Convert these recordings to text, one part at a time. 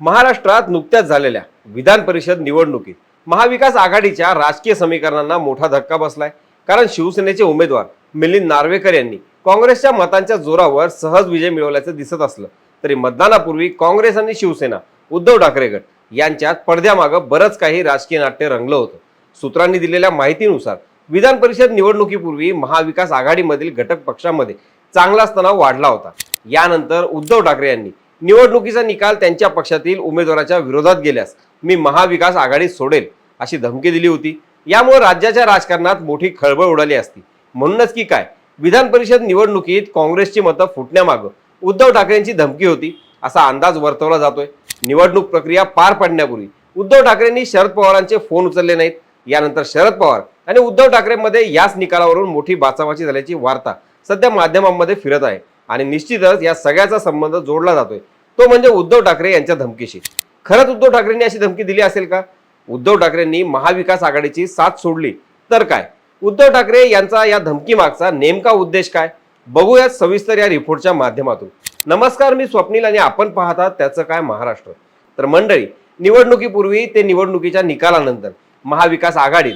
महाराष्ट्रात नुकत्याच झालेल्या विधान परिषद निवडणुकीत महाविकास आघाडीच्या राजकीय समीकरणांना मोठा धक्का बसलाय. कारण शिवसेनेचे उमेदवार मिलिंद नार्वेकर यांनी काँग्रेसच्या मतांच्या जोरावर सहज विजय मिळवल्याचं दिसत असलं तरी मतदानापूर्वी काँग्रेस आणि शिवसेना उद्धव ठाकरे गट यांच्यात पडद्यामागं बरंच काही राजकीय नाट्य रंगलं होतं. सूत्रांनी दिलेल्या माहितीनुसार विधान परिषद निवडणुकीपूर्वी महाविकास आघाडीमधील घटक पक्षामध्ये चांगलाच तणाव वाढला होता. यानंतर उद्धव ठाकरे यांनी निवडणुकीचा निकाल त्यांच्या पक्षातील उमेदवाराच्या विरोधात गेल्यास मी महाविकास आघाडी सोडेल अशी धमकी दिली होती. यामुळे राज्याच्या राजकारणात मोठी खळबळ उडाली असती. म्हणूनच की काय? विधान परिषद निवडणुकीत काँग्रेसची मतं फुटण्यामागं उद्धव ठाकरेंची धमकी होती असा अंदाज वर्तवला जातोय. निवडणूक प्रक्रिया पार पडण्यापूर्वी उद्धव ठाकरेंनी शरद पवारांचे फोन उचलले नाहीत. यानंतर शरद पवार आणि उद्धव ठाकरेंमध्ये याच निकालावरून मोठी बाचाबाची झाल्याची वार्ता सध्या माध्यमांमध्ये फिरत आहे. आणि निश्चितच या सगळ्याचा संबंध जोडला जातोय. तो म्हणजे उद्धव ठाकरे यांच्या धमकीशी. खरंच उद्धव ठाकरेंनी अशी धमकी दिली असेल का? उद्धव ठाकरेंनी महाविकास आघाडीची साथ सोडली. तर काय? उद्धव ठाकरे यांचा या धमकी मागचा नेमका उद्देश काय? बघूयात सविस्तर या रिपोर्टच्या माध्यमातून. नमस्कार मी स्वप्नील आणि आपण पाहतात त्याचं काय महाराष्ट्र. तर मंडळी निवडणुकीपूर्वी ते निवडणुकीच्या निकालानंतर महाविकास आघाडीत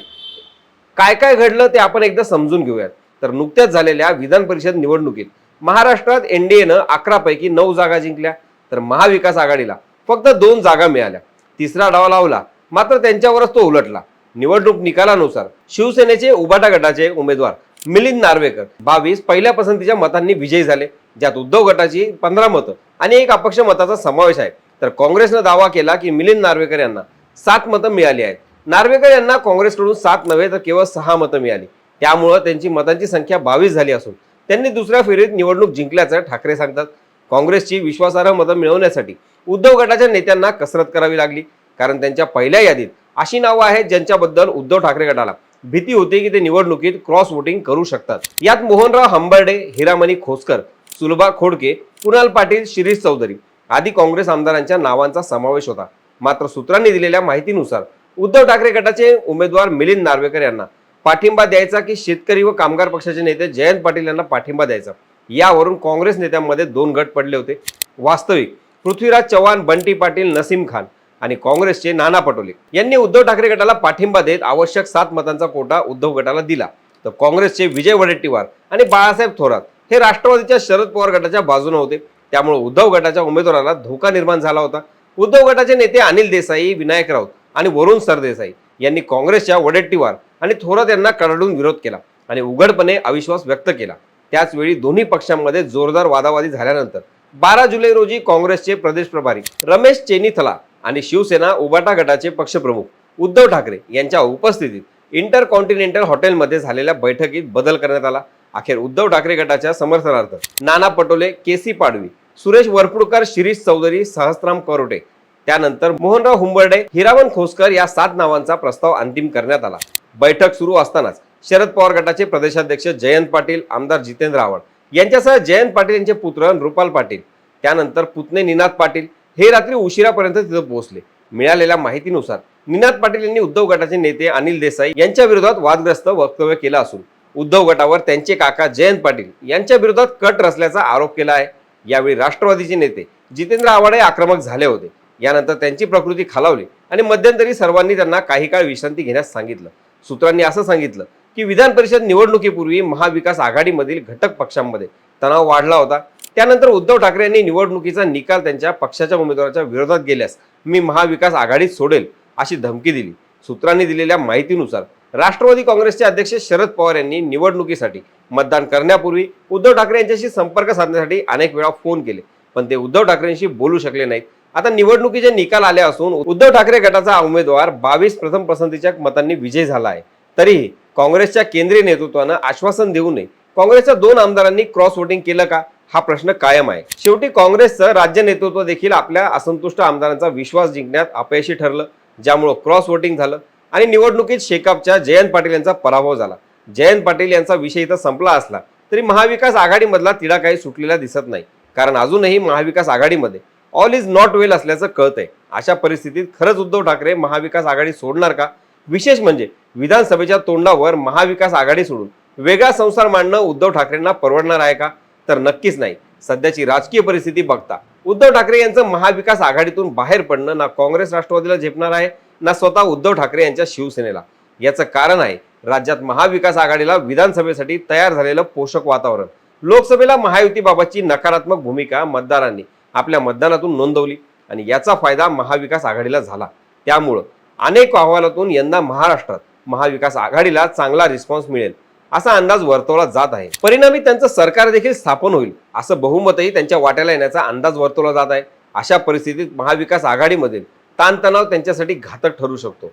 काय काय घडलं ते आपण एकदा समजून घेऊयात. तर नुकत्याच झालेल्या विधान परिषद निवडणुकीत महाराष्ट्रात एनडीएनं अकरापैकी नऊ जागा जिंकल्या तर महाविकास आघाडीला फक्त दोन जागा मिळाल्या. तिसरा डाव लावला मात्र त्यांच्यावरच तो उलटला. निवडणूक निकालानुसार शिवसेनेचे उबाटा गटाचे उमेदवार मिलिंद नार्वेकर बावीस पहिल्या पसंतीच्या मतांनी विजयी झाले. ज्यात उद्धव गटाची पंधरा मतं आणि एक अपक्ष मताचा समावेश आहे. तर काँग्रेसनं दावा केला की मिलिंद नार्वेकर यांना सात मतं मिळाली आहेत. नार्वेकर यांना काँग्रेसकडून सात नव्हे तर केवळ सहा मतं मिळाली. त्यामुळं त्यांची मतांची संख्या बावीस झाली असून त्यांनी दुसऱ्या फेरीत निवडणूक जिंकल्याचं ठाकरे सांगतात. काँग्रेसची विश्वासार्ह मतं मिळवण्यासाठी उद्धव गटाच्या नेत्यांना कसरत करावी लागली. कारण त्यांच्या पहिल्या यादीत अशी नावं आहेत ज्यांच्याबद्दल उद्धव ठाकरे गटाला भीती होती की ते निवडणुकीत क्रॉस वोटिंग करू शकतात. यात मोहनराव हंबर्डे हिरामणी खोसकर सुलभा खोडके कुणाल पाटील शिरीष चौधरी आदी काँग्रेस आमदारांच्या नावांचा समावेश होता. मात्र सूत्रांनी दिलेल्या माहितीनुसार उद्धव ठाकरे गटाचे उमेदवार मिलिंद नार्वेकर यांना पाठिंबा द्यायचा की शेतकरी व कामगार पक्षाचे नेते जयंत पाटील यांना पाठिंबा द्यायचा? यावरून काँग्रेस नेत्यांमध्ये दोन गट पडले होते. वास्तविक पृथ्वीराज चव्हाण बंटी पाटील नसीम खान आणि काँग्रेसचे नाना पटोले यांनी उद्धव ठाकरे गटाला पाठिंबा देत आवश्यक सात मतांचा कोटा उद्धव गटाला दिला. तर काँग्रेसचे विजय वडेट्टीवार आणि बाळासाहेब थोरात हे राष्ट्रवादीच्या शरद पवार गटाच्या बाजूने होते. त्यामुळे उद्धव गटाच्या उमेदवाराला धोका निर्माण झाला होता. उद्धव गटाचे नेते अनिल देसाई विनायक राऊत आणि वरुण सरदेसाई यांनी काँग्रेसच्या वडेट्टीवार आणि थोरात यांना कडाडून विरोध केला आणि उघडपणे अविश्वास व्यक्त केला. त्याचवेळी दोन्ही पक्षांमध्ये जोरदार वादावादी झाल्यानंतर बारा जुलै रोजी काँग्रेसचे प्रदेश प्रभारी रमेश चेनीथला आणि शिवसेना उबाटा गटाचे पक्षप्रमुख उद्धव ठाकरे यांच्या उपस्थितीत इंटर कॉन्टिनेंटल हॉटेलमध्ये झालेल्या बैठकीत बदल करण्यात आला. अखेर उद्धव ठाकरे गटाच्या समर्थनार्थ नाना पटोले केसी पाडवी सुरेश वरपुडकर शिरीष चौधरी सहस्राम करोटे त्यानंतर मोहनराव हुंबर्डे हिरावन खोसकर या सात नावांचा प्रस्ताव अंतिम करण्यात आला. बैठक सुरू असतानाच शरद पवार गटाचे प्रदेशाध्यक्ष जयंत पाटील आमदार जितेंद्र आव्हाड यांच्यासह जयंत पाटील यांचे पुत्र नृपाल पाटील त्यानंतर पुतणे निनाद पाटील हे रात्री उशिरापर्यंत तिथं पोहोचले. मिळालेल्या माहितीनुसार निनाद पाटील यांनी उद्धव गटाचे नेते अनिल देसाई यांच्या विरोधात वादग्रस्त वक्तव्य केलं असून उद्धव गटावर त्यांचे काका जयंत पाटील यांच्या विरोधात कट रचल्याचा आरोप केला आहे. यावेळी राष्ट्रवादीचे नेते जितेंद्र आव्हाड हे आक्रमक झाले होते. यानंतर त्यांची प्रकृती खालावली. आणि मध्यंतरी सर्वांनी त्यांना काही काळ विश्रांती घेण्यास सांगितलं. सूत्रांनी असं सांगितलं की विधान परिषद निवडणुकीपूर्वी महाविकास आघाडीमधील घटक पक्षांमध्ये तणाव वाढला होता. त्यानंतर उद्धव ठाकरे यांनी निवडणुकीचा निकाल त्यांच्या पक्षाच्या उमेदवाराच्या विरोधात गेल्यास मी महाविकास आघाडीत सोडेल अशी धमकी दिली. सूत्रांनी दिलेल्या माहितीनुसार राष्ट्रवादी काँग्रेसचे अध्यक्ष शरद पवार यांनी निवडणुकीसाठी मतदान करण्यापूर्वी उद्धव ठाकरे यांच्याशी संपर्क साधण्यासाठी अनेक वेळा फोन केले. पण ते उद्धव ठाकरेंशी बोलू शकले नाहीत. आता निवडणुकीचे निकाल आले असून उद्धव ठाकरे गटाचा उमेदवार बावीस प्रथम पसंतीच्या मतांनी विजय झाला आहे तरीही काँग्रेसच्या केंद्रीय नेतृत्वानं आश्वासन देऊ नये. काँग्रेसच्या दोन आमदारांनी क्रॉस वोटिंग केलं का? हा प्रश्न कायम आहे. शेवटी काँग्रेसचं राज्य नेतृत्व देखील आपल्या असंतुष्ट आमदारांचा विश्वास जिंकण्यात अपयशी ठरलं ज्यामुळं क्रॉस वोटिंग झालं आणि निवडणुकीत शेकापच्या जयंत पाटील यांचा पराभव झाला. जयंत पाटील यांचा विषय इथं संपला असला तरी महाविकास आघाडीमधला तिढा काही सुटलेला दिसत नाही. कारण अजूनही महाविकास आघाडीमध्ये ऑल इज नॉट वेल असल्याचं कळतंय. आहे अशा परिस्थितीत खरंच उद्धव ठाकरे महाविकास आघाडी सोडणार का? विशेष म्हणजे विधानसभेच्या तोंडावर महाविकास आघाडी सोडून वेगळा संसार मांडणं उद्धव ठाकरेंना परवडणार आहे का? तर नक्कीच नाही. सध्याची राजकीय परिस्थिती बघता उद्धव ठाकरे यांचं महाविकास आघाडीतून बाहेर पडणं ना काँग्रेस राष्ट्रवादीला झेपणार आहे ना स्वतः उद्धव ठाकरे यांच्या शिवसेनेला. याचं कारण आहे राज्यात महाविकास आघाडीला विधानसभेसाठी तयार झालेलं पोषक वातावरण. लोकसभेला महायुतीबाबतची नकारात्मक भूमिका मतदारांनी. आपल्या मतदानातून नोंदवली आणि याचा फायदा महाविकास आघाडीला झाला. त्यामुळं अनेक अहवालातून यंदा महाराष्ट्रात महाविकास आघाडीला चांगला रिस्पॉन्स मिळेल असा अंदाज वर्तवला जात आहे. परिणामी त्यांचं सरकार देखील स्थापन होईल असं बहुमतही त्यांच्या वाट्याला येण्याचा अंदाज वर्तवला जात आहे. अशा परिस्थितीत महाविकास आघाडीमधील ताणतणाव त्यांच्यासाठी घातक ठरू शकतो.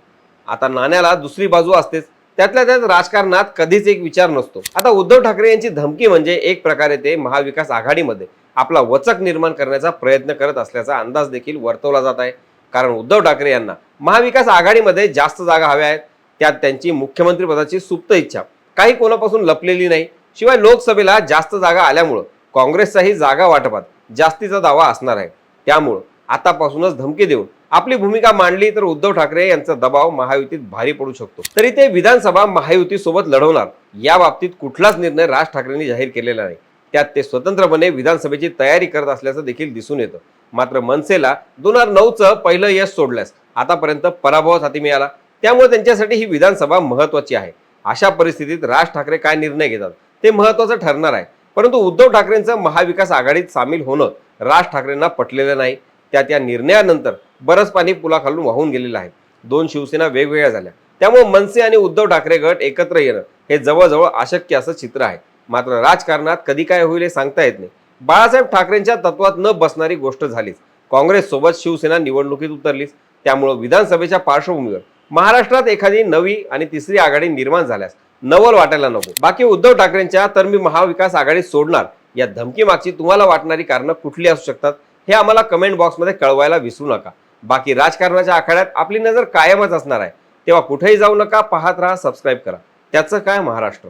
आता नाण्याला दुसरी बाजू असतेच. त्यातल्या त्यात राजकारणात कधीच एक विचार नसतो. आता उद्धव ठाकरे यांची धमकी म्हणजे एक प्रकारे ते महाविकास आघाडीमध्ये आपला वचक निर्माण करण्याचा प्रयत्न करत असल्याचा अंदाज देखील वर्तवला जात आहे. कारण उद्धव ठाकरे यांना महाविकास आघाडीमध्ये जास्त जागा हव्या आहेत. त्यात त्यांची मुख्यमंत्री पदाची सुप्त इच्छा. काही कोणापासून लपलेली नाही. शिवाय लोकसभेला जास्त जागा आल्यामुळं काँग्रेसचाही जागा वाटपात जास्तीचा दावा असणार आहे. त्यामुळं आतापासूनच धमकी देऊन आपली भूमिका मांडली तर उद्धव ठाकरे यांचा दबाव महायुतीत भारी पडू शकतो. तरी ते विधानसभा महायुतीसोबत लढवणार. या बाबतीत कुठलाच निर्णय राज ठाकरेंनी जाहीर केलेला नाही. त्यात ते स्वतंत्रपणे विधानसभेची तयारी करत असल्याचं देखील दिसून येतं. मात्र मनसेला दोन हजार नऊचं पहिलं यश सोडल्यास. आतापर्यंत पराभवच हाती मिळाला. त्यामुळे त्यांच्यासाठी ही विधानसभा महत्वाची आहे. अशा परिस्थितीत राज ठाकरे काय निर्णय घेतात? ते महत्वाचं ठरणार आहे. परंतु उद्धव ठाकरेंचं महाविकास आघाडीत सामील होणं राज ठाकरेंना पटलेलं नाही. त्या त्या निर्णयानंतर बरंच पाणी पुलाखालून वाहून गेलेलं आहे. दोन शिवसेना वेगवेगळ्या झाल्या. त्यामुळे मनसे आणि उद्धव ठाकरे गट एकत्र येणं हे जवळजवळ अशक्य असं चित्र आहे. मात्र राजकारणात कधी काय होईल हे सांगता येत नाही. बाळासाहेब ठाकरेंच्या तत्वात न बसणारी गोष्ट झालीच. काँग्रेस सोबत शिवसेना निवडणुकीत उतरलीच. त्यामुळं विधानसभेच्या पार्श्वभूमीवर महाराष्ट्रात एखादी नवी आणि तिसरी आघाडी निर्माण झाल्यास नवल वाटायला नको. बाकी उद्धव ठाकरेंच्या तर मी महाविकास आघाडी सोडणार या धमकी मागची तुम्हाला वाटणारी कारणं कुठली असू शकतात हे आम्हाला कमेंट बॉक्समध्ये कळवायला विसरू नका. बाकी राजकारणाच्या आखाड्यात आपली नजर कायमच असणार आहे. तेव्हा कुठेही जाऊ नका पाहत राहा सबस्क्राईब करा. त्याचं काय महाराष्ट्र?